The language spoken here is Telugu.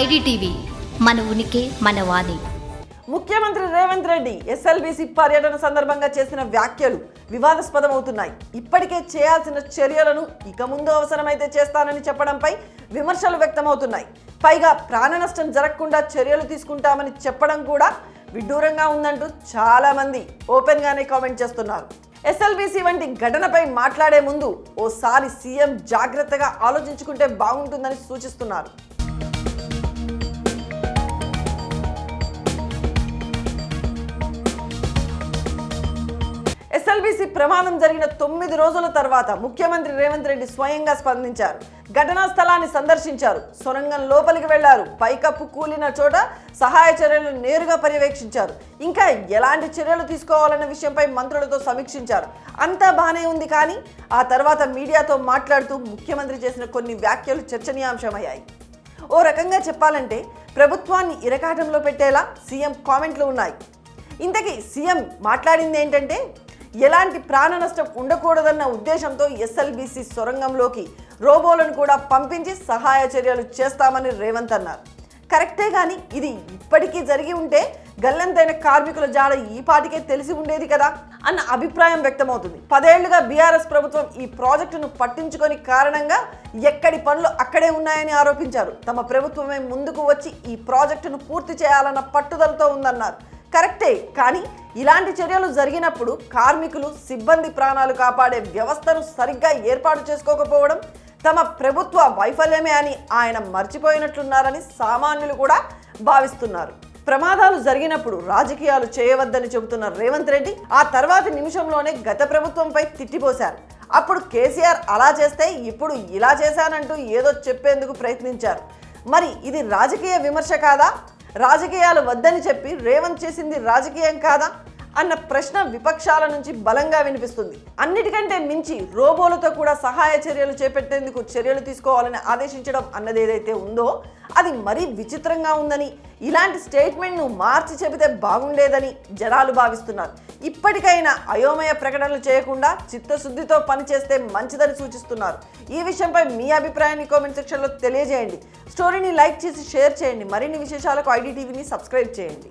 ఐడిటీవీ మన ఉనికి మన వాణి. ముఖ్యమంత్రి రేవంత్ రెడ్డి ఎస్ఎల్బీసీ పర్యటన సందర్భంగా చేసిన వ్యాఖ్యలు వివాదాస్పదమవుతున్నాయి. ఇప్పటికే చేయాల్సిన చర్యలను ఇక ముందు అవసరమైతే చేస్తానని చెప్పడంపై విమర్శలు వ్యక్తమవుతున్నాయి. పైగా ప్రాణ నష్టం జరగకుండా చర్యలు తీసుకుంటామని చెప్పడం కూడా విడ్డూరంగా ఉందంటూ చాలామంది ఓపెన్గానే కామెంట్ చేస్తున్నారు. ఎస్ఎల్బీసీ వంటి ఘటనపై మాట్లాడే ముందు ఓసారి సీఎం జాగ్రత్తగా ఆలోచించుకుంటే బాగుంటుందని సూచిస్తున్నారు. ఎస్ఎల్బీసీ ప్రమాదం జరిగిన తొమ్మిది రోజుల తర్వాత ముఖ్యమంత్రి రేవంత్ రెడ్డి స్వయంగా స్పందించారు. ఘటనా స్థలాన్ని సందర్శించారు. సొరంగం లోపలికి వెళ్ళారు. పైకప్పు కూలిన చోట సహాయ చర్యలు నేరుగా పర్యవేక్షించారు. ఇంకా ఎలాంటి చర్యలు తీసుకోవాలన్న విషయంపై మంత్రులతో సమీక్షించారు. అంతా బాగానే ఉంది కానీ ఆ తర్వాత మీడియాతో మాట్లాడుతూ ముఖ్యమంత్రి చేసిన కొన్ని వ్యాఖ్యలు చర్చనీయాంశమయ్యాయి. ఓ రకంగా చెప్పాలంటే ప్రభుత్వాన్ని ఇరకాటంలో పెట్టేలా సీఎం కామెంట్లు ఉన్నాయి. ఇంతకీ సీఎం మాట్లాడింది ఏంటంటే ఎలాంటి ప్రాణ నష్టం ఉండకూడదన్న ఉద్దేశంతో ఎస్ఎల్బీసీ సొరంగంలోకి రోబోలను కూడా పంపించి సహాయ చర్యలు చేస్తామని రేవంత్ అన్నారు. కరెక్టే కానీ ఇది ఇప్పటికీ జరిగి ఉంటే గల్లంతైన కార్మికుల జాడ ఈ పాటికే తెలిసి ఉండేది కదా అన్న అభిప్రాయం వ్యక్తమవుతుంది. పదేళ్ళుగా బీఆర్ఎస్ ప్రభుత్వం ఈ ప్రాజెక్టును పట్టించుకొని కారణంగా ఎక్కడి పనులు అక్కడే ఉన్నాయని ఆరోపించారు. తమ ప్రభుత్వమే ముందుకు వచ్చి ఈ ప్రాజెక్టును పూర్తి చేయాలన్న పట్టుదలతో ఉందన్నారు. కరెక్టే కానీ ఇలాంటి చర్యలు జరిగినప్పుడు కార్మికులు సిబ్బంది ప్రాణాలు కాపాడే వ్యవస్థను సరిగ్గా ఏర్పాటు చేసుకోకపోవడం తమ ప్రభుత్వ వైఫల్యమే అని ఆయన మర్చిపోయినట్లున్నారని సామాన్యులు కూడా భావిస్తున్నారు. ప్రమాదాలు జరిగినప్పుడు రాజకీయాలు చేయవద్దని చెబుతున్న రేవంత్ రెడ్డి ఆ తర్వాతి నిమిషంలోనే గత ప్రభుత్వంపై తిట్టిపోశారు. అప్పుడు కేసీఆర్ అలా చేస్తే ఇప్పుడు ఇలా చేశానంటూ ఏదో చెప్పేందుకు ప్రయత్నించారు. మరి ఇది రాజకీయ విమర్శ కాదా? రాజకీయాలు వద్దని చెప్పి రేవంత్ చేసింది రాజకీయం కాదా? అన్న ప్రశ్న విపక్షాల నుంచి బలంగా వినిపిస్తుంది. అన్నిటికంటే మించి రోబోలతో కూడా సహాయ చర్యలు చేపట్టేందుకు చర్యలు తీసుకోవాలని ఆదేశించడం అన్నది ఏదైతే ఉందో అది మరీ విచిత్రంగా ఉందని ఇలాంటి స్టేట్మెంట్ను మార్చి చెబితే బాగుండేదని జనాలు భావిస్తున్నారు. ఇప్పటికైనా అయోమయ ప్రకటనలు చేయకుండా చిత్తశుద్ధితో పనిచేస్తే మంచిదని సూచిస్తున్నారు. ఈ విషయంపై మీ అభిప్రాయాన్ని కామెంట్ సెక్షన్లో తెలియజేయండి. స్టోరీని లైక్ చేసి షేర్ చేయండి. మరిన్ని విశేషాలకు ఐడి టీవీని సబ్స్క్రైబ్ చేయండి.